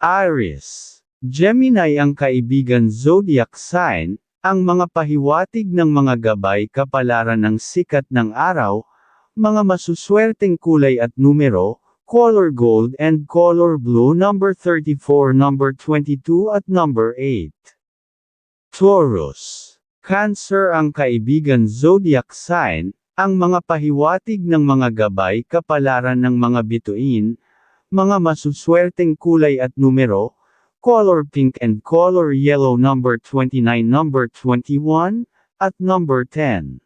Aries. Gemini ang kaibigan zodiac sign, ang mga pahiwatig ng mga gabay kapalaran ng sikat ng araw, mga masuswerteng kulay at numero, color gold and color blue number 34 number 22 at number 8. Taurus. Cancer ang kaibigan zodiac sign, ang mga pahiwatig ng mga gabay kapalaran ng mga bituin, mga masuswerteng kulay at numero, color pink and color yellow number 29 number 21, at number 10.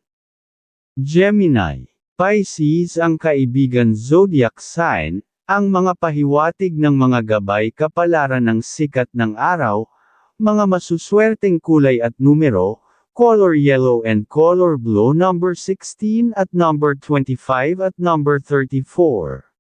Gemini. Pisces ang kaibigan zodiac sign, ang mga pahiwatig ng mga gabay kapalaran ng sikat ng araw, mga masuswerteng kulay at numero, color yellow and color blue number 16 at number 25 at number 34.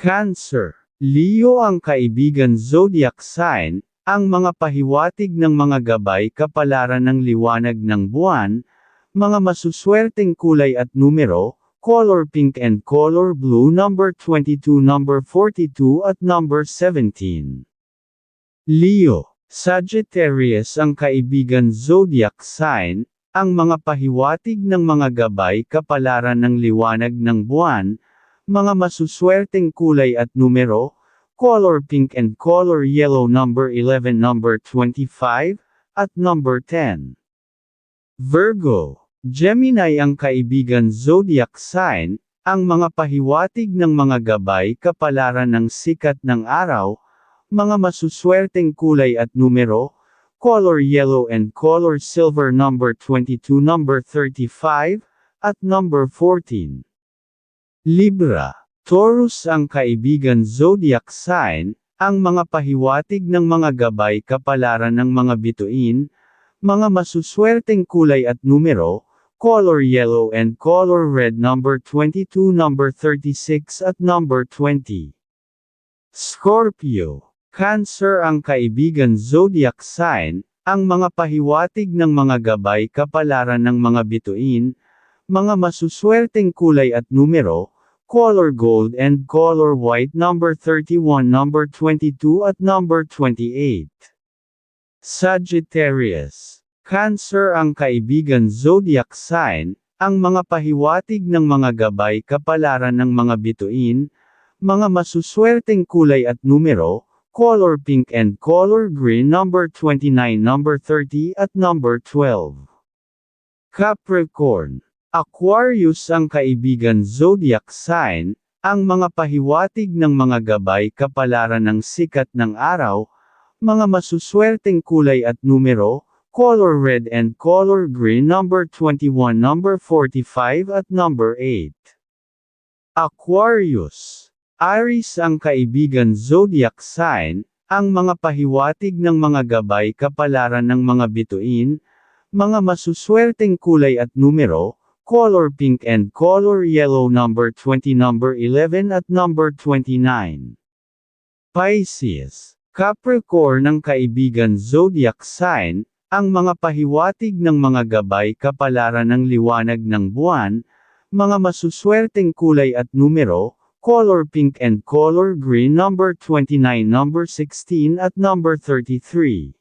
Cancer. Leo ang kaibigan zodiac sign, ang mga pahiwatig ng mga gabay kapalaran ng liwanag ng buwan, mga masuswerteng kulay at numero, color pink and color blue number 22 number 42 at number 17. Leo. Sagittarius ang kaibigan zodiac sign, ang mga pahiwatig ng mga gabay kapalaran ng liwanag ng buwan, mga masuswerteng kulay at numero, color pink and color yellow number 11 number 25, at number 10. Virgo. Gemini ang kaibigan zodiac sign, ang mga pahiwatig ng mga gabay kapalaran ng sikat ng araw, mga masuswerteng kulay at numero, color yellow and color silver number 22 number 35, at number 14. Libra. Taurus ang kaibigan zodiac sign, ang mga pahiwatig ng mga gabay kapalaran ng mga bituin, mga masuswerteng kulay at numero, color yellow and color red number 22 number 36 at number 20. Scorpio. Cancer ang kaibigan zodiac sign, ang mga pahiwatig ng mga gabay kapalaran ng mga bituin, mga masuswerteng kulay at numero, color gold and color white number 31 number 22 at number 28. Sagittarius. Cancer ang kaibigan zodiac sign, ang mga pahiwatig ng mga gabay kapalaran ng mga bituin, mga masuswerteng kulay at numero, color pink and color green number 29 number 30 at number 12. Capricorn. Aquarius ang kaibigan zodiac sign, ang mga pahiwatig ng mga gabay kapalaran ng sikat ng araw, mga masuswerteng kulay at numero, color red and color green number 21 number 45 at number 8. Aquarius. Aries ang kaibigan zodiac sign, ang mga pahiwatig ng mga gabay kapalaran ng mga bituin, mga masuswerteng kulay at numero, color pink and color yellow number 20 number 11 at number 29. Pisces. Capricorn ang kaibigan zodiac sign, ang mga pahiwatig ng mga gabay kapalaran ng liwanag ng buwan, mga masuswerteng kulay at numero, color pink and color green number 29 number 16 at number 33.